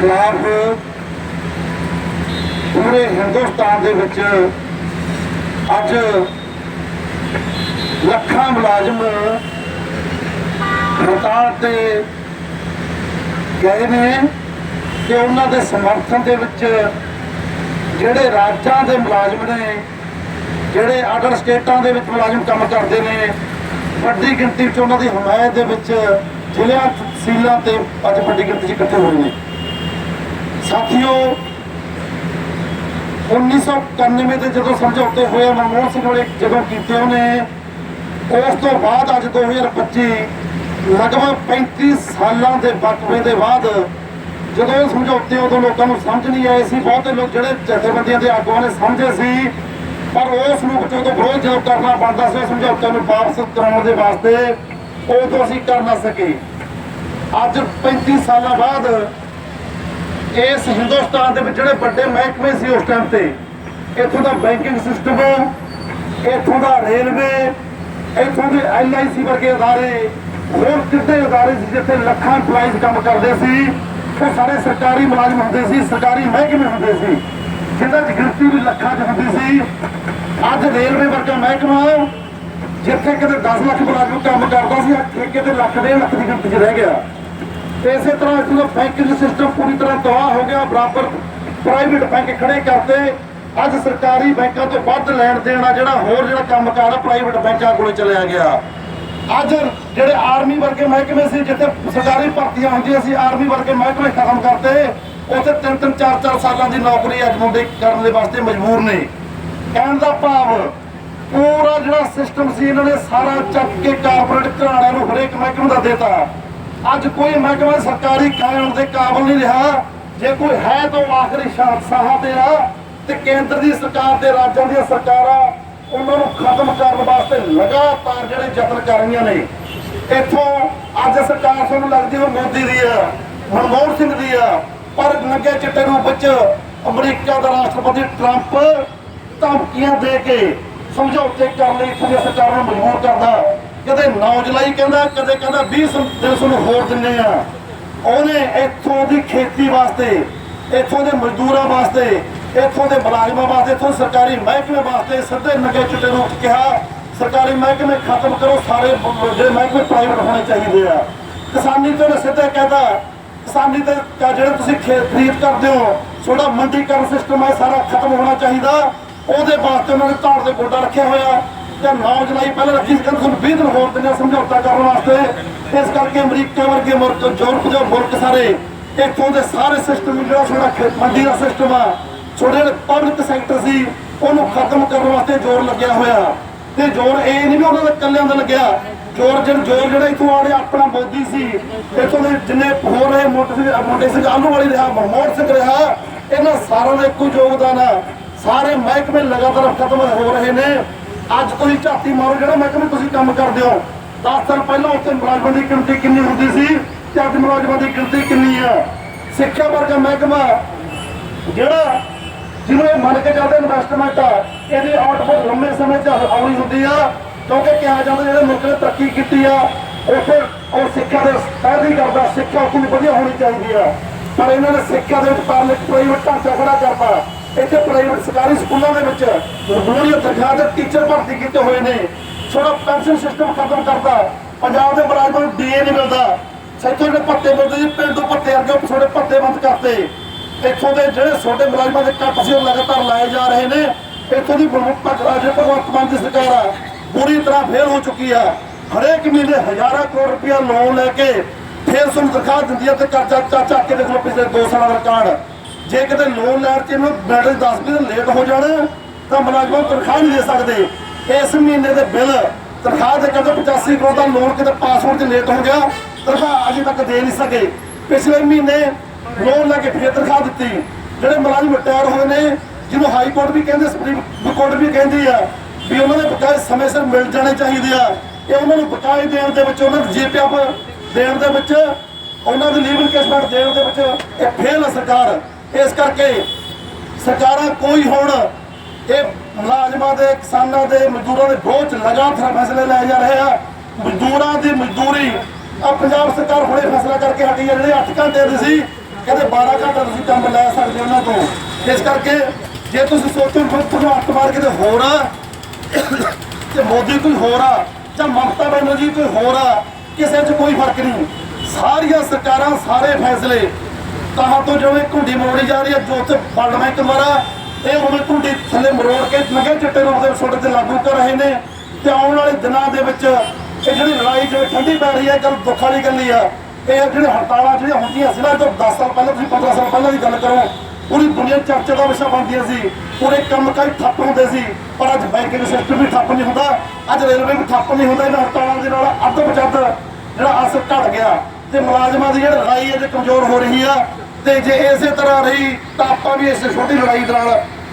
ਖਿਲਾਫ ਪੂਰੇ ਹਿੰਦੁਸਤਾਨ ਦੇ ਵਿੱਚ ਅੱਜ ਲੱਖਾਂ ਮੁਲਾਜ਼ਮ ਹੜਤਾਲ ਤੇ ਗਏ ਨੇ ਕਿ ਉਹਨਾਂ ਦੇ ਸਮਰਥਨ ਦੇ ਵਿੱਚ ਜਿਹੜੇ ਰਾਜਾਂ ਦੇ ਮੁਲਾਜ਼ਮ ਨੇ, ਜਿਹੜੇ ਅਦਰ ਸਟੇਟਾਂ ਦੇ ਵਿੱਚ ਮੁਲਾਜ਼ਮ ਕੰਮ ਕਰਦੇ ਨੇ, ਵੱਡੀ ਗਿਣਤੀ ਵਿੱਚ ਉਹਨਾਂ ਦੀ ਹਮਾਇਤ ਦੇ ਵਿੱਚ ਜ਼ਿਲ੍ਹਿਆਂ ਤਹਿਸੀਲਾਂ ਤੇ ਅੱਜ ਵੱਡੀ ਗਿਣਤੀ 'ਚ ਇਕੱਠੇ ਹੋਏ ਨੇ। ਸਾਥੀਓ 1991 ਦੇ ਜਦੋਂ ਸਮਝੌਤੇ ਹੋਏ ਮਨਮੋਹਨ ਸਿੰਘ ਵਾਲੇ, ਜਦੋਂ ਕੀਤੇ ਉਹਨੇ, ਉਸ ਤੋਂ ਬਾਅਦ ਅੱਜ 2025 ਲਗਭਗ 35 ਸਾਲਾਂ ਦੇ ਵਕਫੇ ਦੇ ਬਾਅਦ ਜਦੋਂ ਇਹ ਸਮਝੌਤੇ ਉਦੋਂ ਲੋਕਾਂ ਨੂੰ ਸਮਝ ਨਹੀਂ ਆਏ ਸੀ, ਬਹੁਤੇ ਲੋਕ ਜਿਹੜੇ ਜਥੇਬੰਦੀਆਂ ਦੇ ਆਗੂਆਂ ਨੇ ਸਮਝੇ ਸੀ, ਪਰ ਉਸ ਨੂੰ ਜਦੋਂ ਵਿਰੋਧ ਜਦੋਂ ਕਰਨਾ ਬਣਦਾ ਸੀ, ਉਹ ਸਮਝੌਤੇ ਨੂੰ ਵਾਪਸ ਕਰਾਉਣ ਦੇ ਵਾਸਤੇ ਉਦੋਂ ਅਸੀਂ ਕਰ ਨਾ ਸਕੇ। ਅੱਜ 35 ਸਾਲਾਂ ਬਾਅਦ ਇਸ ਹਿੰਦੁਸਤਾਨ ਦੇ ਵਿੱਚ ਜਿਹੜੇ ਵੱਡੇ ਮਹਿਕਮੇ ਸੀ ਉਸ ਟਾਈਮ ਤੇ, ਇੱਥੋਂ ਦਾ ਬੈਂਕਿੰਗ ਸਿਸਟਮ ਇੱਥੋਂ ਦਾ ਰੇਲਵੇ ਇੱਥੋਂ ਦੇ ਐਲਆਈਸੀ ਵਰਗੇ ਅਦਾਰੇ, ਹੋਰ ਕਿੱਡੇ ਅਦਾਰੇ ਸੀ ਜਿੱਥੇ ਲੱਖਾਂ ਇੰਪਲਾਈਜ਼ ਕੰਮ ਕਰਦੇ ਸੀ ਉਹ ਸਾਰੇ ਸਰਕਾਰੀ ਮੁਲਾਜ਼ਮ ਹੁੰਦੇ ਸੀ, ਸਰਕਾਰੀ ਮਹਿਕਮੇ ਹੁੰਦੇ ਸੀ ਜਿਨ੍ਹਾਂ ਦੀ ਗਿਣਤੀ ਵੀ ਲੱਖਾਂ 'ਚ ਹੁੰਦੀ ਸੀ। ਅੱਜ ਰੇਲਵੇ ਵਰਗਾ ਮਹਿਕਮਾ, ਜਿੱਥੇ ਕਿਤੇ 10 ਲੱਖ ਮੁਲਾਜ਼ਮ ਕੰਮ ਕਰਦਾ ਸੀ ਅੱਜ ਠੇਕੇ ਤੇ ਲੱਖ, ਡੇਢ ਲੱਖ ਦੀ ਗਿਣਤੀ 'ਚ ਰਹਿ ਗਿਆ। ਤੇ ਇਸੇ ਤਰ੍ਹਾਂ ਇੱਥੋਂ ਦਾ ਬੈਂਕਿੰਗ ਸਿਸਟਮ ਪੂਰੀ ਤਰ੍ਹਾਂ ਤਬਾਹ ਹੋ ਗਿਆ। ਬਰਾਬਰ ਪ੍ਰਾਈਵੇਟ ਬੈਂਕ ਖੜੇ ਕਰਤੇ ਅੱਜ ਸਰਕਾਰੀ ਬੈਂਕਾਂ ਤੋਂ ਵੱਧ ਲੈਣ ਦੇਣ ਜਿਹੜਾ ਹੋਰ ਜਿਹੜਾ ਕੰਮਕਾਰ ਆ ਪ੍ਰਾਈਵੇਟ ਬੈਂਕਾਂ ਕੋਲੇ ਚਲਿਆ ਗਿਆ। ਅੱਜ ਜਿਹੜੇ ਆਰਮੀ ਵਰਗੇ ਮਹਿਕਮੇ ਸੀ, ਜਿੱਥੇ ਸਰਕਾਰੀ ਭਰਤੀਆਂ ਹੁੰਦੀਆਂ ਸੀ ਆਰਮੀ ਵਰਗੇ ਮਹਿਕਮੇ ਖਤਮ ਕਰਤੇ ਉੱਥੇ ਤਿੰਨ ਤਿੰਨ ਚਾਰ ਚਾਰ ਸਾਲਾਂ ਦੀ ਨੌਕਰੀ ਅੱਜ ਮੁੰਡੇ ਕਰਨ ਦੇ ਵਾਸਤੇ ਮਜਬੂਰ ਨੇ। ਕਹਿਣ ਦਾ ਭਾਵ, ਪੂਰਾ ਜਿਹੜਾ ਸਿਸਟਮ ਸੀ, ਇਹਨਾਂ ਨੇ ਸਾਰਾ ਚੱਕ ਕੇ ਕਾਰਪੋਰੇਟ ਘਰਾਣਿਆਂ ਨੂੰ ਹਰੇਕ ਮਹਿਕਮੇ ਦਾ ਦੇਤਾ। ਅੱਜ ਕੋਈ ਮਹਿਕਮਾ ਸਰਕਾਰੀ ਕਾਇਮ ਦੇ ਕਾਬਲ ਨਹੀਂ ਰਿਹਾ। ਜੇ ਕੋਈ ਹੈ ਤਾਂ ਆਖਰੀ ਸ਼ਾਂਤ ਸਾਹਾਂ ਤੇ ਆ ਤੇ ਕੇਂਦਰ ਦੀ ਸਰਕਾਰ ਤੇ ਰਾਜਾਂ ਦੀਆਂ ਸਰਕਾਰਾਂ ਉਹਨਾਂ ਨੂੰ ਖਤਮ ਕਰਨ ਵਾਸਤੇ ਲਗਾਤਾਰ ਜਿਹੜੇ ਯਤਨ ਕਰ ਰਹੀਆਂ ਨੇ। ਇੱਥੋਂ ਅੱਜ ਸਰਕਾਰ ਸਾਨੂੰ ਲੱਗਦੀ ਉਹ ਮੋਦੀ ਦੀ ਆ, ਮਨਮੋਹਨ ਸਿੰਘ ਦੀ ਆ, ਪਰ ਨੰਗੇ ਚਿੱਟੇ ਰੂਪ ਵਿੱਚ ਅਮਰੀਕਾ ਦਾ ਰਾਸ਼ਟਰਪਤੀ ਟਰੰਪ ਧਮਕੀਆਂ ਦੇ ਕੇ ਸਮਝੌਤੇ ਕਰਨ ਲਈ ਇੱਥੋਂ ਦੀ ਸਰਕਾਰ ਨੂੰ ਮਜਬੂਰ ਕਰਦਾ। ਕਦੇ 9 ਜੁਲਾਈ ਕਹਿੰਦਾ, ਕਦੇ ਕਹਿੰਦਾ 20 ਦਿਨ ਤੁਹਾਨੂੰ ਹੋਰ ਦਿੰਨੇ ਆ। ਉਹਨੇ ਇੱਥੋਂ ਦੀ ਖੇਤੀ ਵਾਸਤੇ, ਇੱਥੋਂ ਦੇ ਮਜ਼ਦੂਰਾਂ ਵਾਸਤੇ, ਇੱਥੋਂ ਦੇ ਮੁਲਾਜ਼ਮਾਂ ਵਾਸਤੇ, ਇੱਥੋਂ ਸਰਕਾਰੀ ਮਹਿਕਮੇ ਵਾਸਤੇ ਸਿੱਧੇ ਨੰਗੇ ਚਿੱਟੇ ਨੂੰ ਕਿਹਾ, ਸਰਕਾਰੀ ਮਹਿਕਮੇ ਖਤਮ ਕਰੋ, ਸਾਰੇ ਜਿਹੜੇ ਮਹਿਕਮੇ ਪ੍ਰਾਈਵੇਟ ਹੋਣੇ ਚਾਹੀਦੇ ਆ। ਕਿਸਾਨੀ ਤੇ ਉਹਨੇ ਸਿੱਧੇ ਕਹਿੰਦਾ ਕਿਸਾਨੀ ਤੇ ਜਿਹੜੇ ਤੁਸੀਂ ਖੇ- ਖਰੀਦ ਕਰਦੇ ਹੋ, ਤੁਹਾਡਾ ਮੰਡੀਕਰਨ ਸਿਸਟਮ ਹੈ, ਸਾਰਾ ਖਤਮ ਹੋਣਾ ਚਾਹੀਦਾ। ਉਹਦੇ ਵਾਸਤੇ ਉਹਨਾਂ ਨੇ ਧਾੜ ਦੇ ਗੋਡਾ ਰੱਖਿਆ ਹੋਇਆ। ਜਾਂ 9 ਜੁਲਾਈ ਪਹਿਲਾਂ ਰੱਖੀ ਸੀ ਕਹਿੰਦੇ ਤੁਹਾਨੂੰ 20 ਦਿਨ ਹੋਰ ਦਿੰਦੇ ਸਮਝੌਤਾ ਕਰਨ ਵਾਸਤੇ। ਇਸ ਕਰਕੇ ਅਮਰੀਕਾ ਵਰਗੇ ਮੁਲਕ, ਯੂਰਪ ਦੇ ਮੁਲਕ ਸਾਰੇ, ਇੱਥੋਂ ਦੇ ਸਾਰੇ ਸਿਸਟਮ ਜਿਹੜਾ ਤੁਹਾਡਾ ਮੰਡੀ ਦਾ ਸਿਸਟਮ ਆ, ਤੁਹਾਡੇ ਪਬਲਿਕ ਸੈਕਟਰ ਸੀ, ਉਹਨੂੰ ਖਤਮ ਕਰਨ ਵਾਸਤੇ ਜ਼ੋਰ ਲੱਗਿਆ ਹੋਇਆ। ਤੇ ਜ਼ੋਰ ਇਹ ਨਹੀਂ ਵੀ ਉਹਨਾਂ ਦੇ ਕੱਲਿਆਂ ਦਾ ਲੱਗਿਆ। ਜ਼ੋਰ ਜਿਹੜਾ ਜ਼ੋਰ ਜਿਹੜਾ ਇੱਥੋਂ ਆੜੇ ਆਪਣਾ ਮੋਦੀ ਸੀ, ਇੱਥੋਂ ਦੇ ਜਿੰਨੇ ਹੋ ਰਹੇ ਮੋਟੇ ਸਿੰਘ ਆਲੂ ਵਾਲੀ ਰਿਹਾ, ਮਨਮੋਹਨ ਸਿੰਘ ਰਿਹਾ, ਇਹਨਾਂ ਸਾਰਿਆਂ ਦਾ ਇੱਕੋ ਯੋਗਦਾਨ ਆ। ਸਾਰੇ ਮਹਿਕਮੇ ਲਗਾਤਾਰ ਖਤਮ ਹੋ ਰਹੇ ਨੇ। ਅੱਜ ਤੁਸੀਂ ਝਾਤੀ ਮਾਰੋ, ਜਿਹੜਾ ਮਹਿਕਮੇ ਤੁਸੀਂ ਕੰਮ ਕਰਦੇ ਹੋ। 10 ਸਾਲ ਪਹਿਲਾਂ ਉੱਥੇ ਮੁਲਾਜ਼ਮਾਂ ਦੀ ਗਿਣਤੀ ਕਿੰਨੀ ਹੁੰਦੀ ਸੀ ਤੇ ਅੱਜ ਮੁਲਾਜ਼ਮਾਂ ਦੀ ਗਿਣਤੀ ਕਿੰਨੀ ਆ ਸਿੱਖਿਆ ਵਰਗਾ ਮਹਿਕਮਾ, ਜਿਹੜਾ ਜਿਹਨੂੰ ਇਹ ਮੰਨ ਕੇ ਚੱਲਦੇ ਇਨਵੈਸਟਮੈਂਟ ਆ, ਇਹਦੀ ਆਊਟਪੁੱਟ ਲੰਮੇ ਸਮੇਂ 'ਚ ਆਉਣੀ ਹੁੰਦੀ ਆ, ਕਿਉਂਕਿ ਕਿਹਾ ਜਾਂਦਾ ਜਿਹੜੇ ਮੁਲਕ ਨੇ ਤਰੱਕੀ ਕੀਤੀ ਆ, ਉੱਥੇ ਉਹ ਸਿੱਖਿਆ ਦੇ ਪੈਦੀ ਕਰਦਾ, ਸਿੱਖਿਆ ਉੱਥੇ ਵੀ ਵਧੀਆ ਹੋਣੀ ਚਾਹੀਦੀ ਆ। ਪਰ ਇਹਨਾਂ ਨੇ ਸਿੱਖਿਆ ਦੇ ਵਿੱਚ ਪਬਲਿਕ ਪ੍ਰਾਈਵੇਟ ਢਾਂਚਾ ਖੜਾ ਕਰਤਾ। ਇੱਥੇ ਪ੍ਰਾਈਵੇਟ ਸਰਕਾਰੀ ਸਕੂਲਾਂ ਦੇ ਵਿੱਚ ਮਜ਼ਦੂਰੀ ਤਨਖਾਹ ਦੇ ਟੀਚਰ ਭਰਤੀ ਕੀਤੇ ਹੋਏ ਨੇ। ਥੋੜਾ ਪੈਨਸ਼ਨ ਸਿਸਟਮ ਖਤਮ ਕਰਤਾ। ਪੰਜਾਬ ਦੇ ਮੁਲਾਜ਼ਮਾਂ ਨੂੰ ਡੀਏ ਨਹੀਂ ਮਿਲਦਾ। ਸੈਕਟਰ ਜਿਹੜੇ ਭੱਤੇ ਮਿਲਦੇ ਜੀ, ਪਿੰਡੋਂ ਭੱਤੇ ਅੱਗੇ ਥੋੜੇ ਭੱਤੇ ਬੰਦ ਕਰਤੇ। ਇੱਥੋਂ ਦੇ ਜਿਹੜੇ ਛੋਟੇ ਮੁਲਾਜ਼ਮਾਂ ਦੇ ਕੱਟ ਸੀ, ਉਹ ਲਗਾਤਾਰ ਲਾਏ ਜਾ ਰਹੇ ਨੇ। ਇੱਥੋਂ ਦੀ ਜਿਹੜੇ ਭਗਵੰਤ ਮਾਨ ਦੀ ਸਰਕਾਰ ਆ ਪੂਰੀ ਤਰ੍ਹਾਂ ਫੇਲ ਹੋ ਚੁੱਕੀ ਆ। ਹਰੇਕ ਮਹੀਨੇ ਹਜ਼ਾਰਾਂ ਕਰੋੜ ਰੁਪਇਆ ਲੋਨ ਲੈ ਕੇ ਫੇਰ ਤੁਹਾਨੂੰ ਤਨਖਾਹ ਦਿੰਦੀ ਆ ਤੇ ਕਰਜ਼ਾ ਚਾ ਚੱਕ ਕੇ ਦੇਖ ਲਓ ਪਿਛਲੇ 2 ਸਾਲਾਂ ਦਾ ਰਿਕਾਰਡ ਜੇ ਕਿਤੇ ਲੋਨ ਲੈਣ ਚ ਇਹਨੂੰ ਬੈਟਰੀ 10 ਦਿਨ ਲੇਟ ਹੋ ਜਾਣ, ਤਾਂ ਮੁਲਾਜ਼ਮਾਂ ਤਨਖਾਹ ਨਹੀਂ ਦੇ ਸਕਦੇ। ਇਸ ਮਹੀਨੇ ਦੇ ਬਿੱਲ, ਤਨਖਾਹ ਦੇ ਕਦੋਂ 85 ਕਰੋੜ ਦਾ ਲੋਨ ਕਿਤੇ ਪਾਸਪੋਰਟ 'ਚ ਲੇਟ ਹੋ ਗਿਆ, ਤਨਖਾਹ ਅਜੇ ਤੱਕ ਦੇ ਨਹੀਂ ਸਕੇ। ਪਿਛਲੇ ਮਹੀਨੇ ਲੋਨ ਲੈ ਕੇ ਫੇਰ ਤਨਖਾਹ ਦਿੱਤੀ। ਜਿਹੜੇ ਮੁਲਾਜ਼ਮ ਰਿਟਾਇਰ ਹੋਏ ਨੇ, ਜਿਹਨੂੰ ਹਾਈ ਕੋਰਟ ਵੀ ਕਹਿੰਦੇ ਸੁਪਰੀਮ ਕੋਰਟ ਵੀ ਕਹਿੰਦੀ ਆ ਵੀ ਉਹਨਾਂ ਦੇ ਬਕਾਏ ਸਮੇਂ ਸਿਰ ਮਿਲ ਜਾਣੇ ਚਾਹੀਦੇ ਆ। ਇਹ ਉਹਨਾਂ ਨੂੰ ਬਕਾਏ ਦੇਣ ਦੇ ਵਿੱਚ ਉਹਨਾਂ ਨੂੰ ਜੀਪੀਐਫ ਦੇਣ ਦੇ ਵਿੱਚ, ਉਹਨਾਂ ਦੀ ਲੀਵਲ ਕੈਸਮੈਂਟ ਦੇਣ ਦੇ ਵਿੱਚ ਇਹ ਫੇਲ ਸਰਕਾਰ। ਇਸ ਕਰਕੇ ਸਰਕਾਰਾਂ ਕੋਈ ਹੁਣ ਇਹ ਮੁਲਾਜ਼ਮਾਂ ਦੇ, ਕਿਸਾਨਾਂ ਦੇ, ਮਜ਼ਦੂਰਾਂ ਦੇ ਬੋਝ ਲਗਾਤਾਰ ਫੈਸਲੇ ਲੈ ਜਾ ਰਹੇ ਆ। ਮਜ਼ਦੂਰਾਂ ਦੀ ਮਜ਼ਦੂਰੀ ਆ, ਪੰਜਾਬ ਸਰਕਾਰ ਹੁਣੇ ਫੈਸਲਾ ਕਰਕੇ ਹਟੀ ਹੈ ਜਿਹੜੇ 8 ਘੰਟੇ ਦੇ ਸੀ, ਕਹਿੰਦੇ 12 ਘੰਟੇ ਤੁਸੀਂ ਕੰਮ ਲੈ ਸਕਦੇ ਹੋ ਉਹਨਾਂ ਤੋਂ। ਇਸ ਕਰਕੇ ਜੇ ਤੁਸੀਂ ਸੋਚੋ ਕਿ ਭਗਵੰਤ ਮਾਰ ਕਿਤੇ ਹੋਰ ਆ। ਤੇ ਮੋਦੀ ਕੋਈ ਹੋਰ ਆ, ਜਾਂ ਮਮਤਾ ਬੈਨਰਜੀ ਕੋਈ ਹੋਰ ਆ, ਕਿਸੇ 'ਚ ਕੋਈ ਫ਼ਰਕ ਨਹੀਂ। ਸਾਰੀਆਂ ਸਰਕਾਰਾਂ, ਸਾਰੇ ਫੈਸਲੇ ਤਾਂ ਤੋਂ ਜਿਵੇਂ ਘੁੰਡੀ ਮੋੜੀ ਜਾ ਰਹੀ ਹੈ, ਜੋ ਉੱਥੇ ਫੰਡ ਬੈਂਕ ਦੁਆਰਾ ਇਹ ਉਵੇਂ ਘੁੰਡੀ ਥੱਲੇ ਮਰੋੜ ਕੇ ਨਗੇ ਚਿੱਟੇ ਰੂਪ ਦੇ ਛੋਟੇ ਤੇ ਲਾਗੂ ਕਰ ਰਹੇ ਨੇ। ਤੇ ਆਉਣ ਵਾਲੇ ਦਿਨਾਂ ਦੇ ਵਿੱਚ ਇਹ ਜਿਹੜੀ ਲੜਾਈ ਜਿਹੜੀ ਠੰਡੀ ਪੈ ਰਹੀ ਹੈ ਗੱਲ ਦੁੱਖ ਵਾਲੀ ਗੱਲ ਹੀ ਆ। ਇਹ ਜਿਹੜੇ ਹੜਤਾਲਾਂ ਜਿਹੜੀਆਂ ਹੁੰਦੀਆਂ ਸੀ ਨਾ ਤੋਂ 10 ਸਾਲ ਪਹਿਲਾਂ ਤੁਸੀਂ 15 ਸਾਲ ਪਹਿਲਾਂ ਦੀ ਗੱਲ ਕਰੋ, ਪੂਰੀ ਦੁਨੀਆ ਚਰਚਾ ਦਾ ਵਿਸ਼ਾ ਬਣਦੀਆਂ ਸੀ। ਪੂਰੇ ਕੰਮ ਕਾਜ ਠੱਪ ਹੁੰਦੇ ਸੀ। ਪਰ ਅੱਜ ਬੈਂਕਿੰਗ ਸਿਸਟਮ ਵੀ ਠੱਪ ਨਹੀਂ ਹੁੰਦਾ, ਅੱਜ ਰੇਲਵੇ ਵੀ ਠੱਪ ਨਹੀਂ ਹੁੰਦਾ ਇਹਨਾਂ ਹੜਤਾਲਾਂ ਦੇ ਨਾਲ, ਅੱਧ ਬਚੱਦ ਜਿਹੜਾ ਅਸਰ ਘਟ ਗਿਆ। ਤੇ ਮੁਲਾਜ਼ਮਾਂ ਦੀ ਜਿਹੜੀ ਲੜਾਈ ਹੈ ਜੇ ਕਮਜ਼ੋਰ ਹੋ ਰਹੀ ਆ। ਤੇ ਜੇ ਇਸੇ ਤਰ੍ਹਾਂ ਰਹੀ ਤਾਂ ਆਪਾਂ ਵੀ ਇਸ ਛੋਟੀ ਲੜਾਈ ਦੇ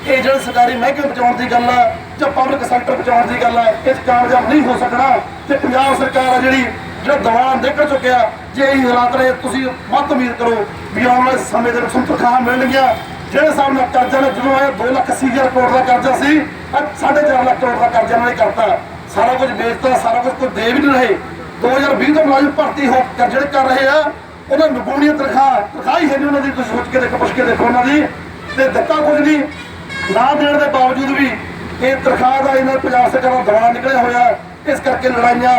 ਇਹ ਜਿਹੜੇ ਸਰਕਾਰੀ ਮਹਿਕਮੇ ਬਚਾਉਣ ਦੀ ਗੱਲ ਆ ਜਾਂ ਪਬਲਿਕ ਸੈਕਟਰ ਬਚਾਉਣ ਦੀ ਗੱਲ ਆ, ਇਸ ਕਾਮਯਾਬ ਨਹੀਂ ਹੋ ਸਕਣਾ। ਤੇ ਪੰਜਾਬ ਸਰਕਾਰ ਆ ਜਿਹੜੀ, ਜਿਹੜਾ ਦਵਾਨ ਨਿਕਲ ਚੁੱਕਿਆ, ਜੇ ਇਹ ਹਾਲਾਤ ਰਹੇ, ਤੁਸੀਂ ਵੱਧ ਉਮੀਦ ਕਰੋ ਵੀ ਆਉਣ ਵਾਲੇ ਸਮੇਂ ਦੇ ਵਿੱਚ ਤੁਹਾਨੂੰ ਤਨਖਾਹਾਂ ਮਿਲਣਗੀਆਂ। ਜਿਹੜੇ ਹਿਸਾਬ ਨਾਲ ਕਰਜ਼ਾ ਨੇ, ਜਦੋਂ ਆਇਆ 2 ਲੱਖ 80 ਹਜ਼ਾਰ ਕਰੋੜ ਦਾ ਕਰਜ਼ਾ ਸੀ, ਅੱਜ 4.5 ਲੱਖ ਕਰੋੜ ਦਾ ਕਰਜ਼ਾ ਨਾਲ ਹੀ ਕਰਤਾ। ਸਾਰਾ ਕੁਝ ਵੇਚਤਾ, ਸਾਰਾ ਕੁਝ ਕੋਈ ਦੇ ਵੀ ਨਹੀਂ ਰਹੇ। 2020 ਤੋਂ ਮੁਲਾਜ਼ਮ ਭਰਤੀ ਹੋ ਜਿਹੜੇ ਕਰ ਰਹੇ ਆ ਉਹਨਾਂ ਨੂੰ ਨਿਪੂਣੀਆਂ ਤਨਖਾਹ ਤਨਖਾਹ ਹੀ ਹੈ ਨਹੀਂ ਉਹਨਾਂ ਦੀ, ਤੁਸੀਂ ਸੋਚ ਕੇ ਦੇਖੋ, ਪੁੱਛ ਕੇ ਦੇਖੋ ਉਹਨਾਂ ਦੀ। ਤੇ ਦਿੱਤਾ ਕੁਝ ਨਹੀਂ। ਨਾ ਦੇਣ ਦੇ ਬਾਵਜੂਦ ਵੀ ਇਹ ਤਨਖਾਹ ਦਾ ਇਹਨਾਂ ਪੰਜਾਬ ਸਰਕਾਰ ਦਾ ਦਵਾ ਨਿਕਲਿਆ ਹੋਇਆ ਇਸ ਕਰਕੇ ਲੜਾਈਆਂ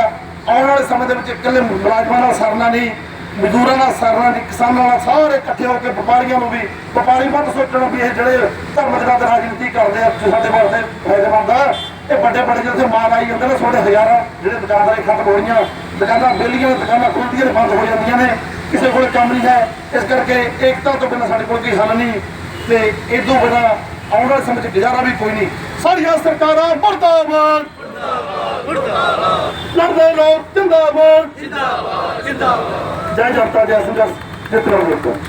ਆਉਣ ਵਾਲੇ ਸਮੇਂ ਦੇ ਵਿੱਚ ਇਕੱਲੇ ਮੁਲਾਜ਼ਮਾਂ ਨਾਲ ਸਰਨਾ ਨਹੀਂ, ਮਜ਼ਦੂਰਾਂ ਨਾਲ ਸਰਨਾ ਨਹੀਂ, ਕਿਸਾਨਾਂ ਨਾਲ ਸਾਰੇ ਇਕੱਠੇ ਹੋ ਕੇ ਵਪਾਰੀਆਂ ਨੂੰ ਵੀ, ਵਪਾਰੀ ਵੱਧ ਸੋਚਣ ਵੀ ਇਹ ਜਿਹੜੇ ਧਰਮ ਦੇ ਨਾਲ ਰਾਜਨੀਤੀ ਕਰਦੇ ਆ ਸਾਡੇ ਵਾਸਤੇ ਫਾਇਦੇਮੰਦ ਆ ਇਹ ਵੱਡੇ ਵੱਡੇ ਜਿੱਥੇ ਮਾਲ ਆਈ ਜਾਂਦੇ ਨੇ ਛੋਟੇ ਹਜ਼ਾਰਾਂ ਜਿਹੜੇ ਦੁਕਾਨਦਾਰੀ ਖਤਮ ਹੋ ਰਹੀਆਂ, ਦੁਕਾਨਾਂ ਬੇਲੀਆਂ ਦੁਕਾਨਾਂ ਖੁੱਲਦੀਆਂ ਨੇ, ਬੰਦ ਹੋ ਜਾਂਦੀਆਂ ਨੇ। ਕਿਸੇ ਕੋਲ ਕੰਮ ਨਹੀਂ ਹੈ, ਇਸ ਕਰਕੇ ਏਕਤਾ ਤੋਂ ਬਿਨਾਂ ਸਾਡੇ ਕੋਲ ਕੋਈ ਹੱਲ ਨਹੀਂ। ਤੇ ਇਦੋਂ ਬਿਨਾਂ ਆਉਣ ਵਾਲੇ ਸਮੇਂ 'ਚ ਗੁਜ਼ਾਰਾ ਵੀ ਕੋਈ ਨਹੀਂ। ਸਾਰੀਆਂ ਸਰਕਾਰਾਂ ਮੁਰਦਾਬਾਦ। ਲੜਦੇ ਲੋਕ ਜਿੰਦਾਬਾਦ। ਜਿੰਦਾਬਾਦ ਜਿੰਦਾਬਾਦ। ਜੈ ਜਨਤਾ, ਜੈ ਸੰਘਰਸ਼। ਜਿੱਤ ਰਹੋ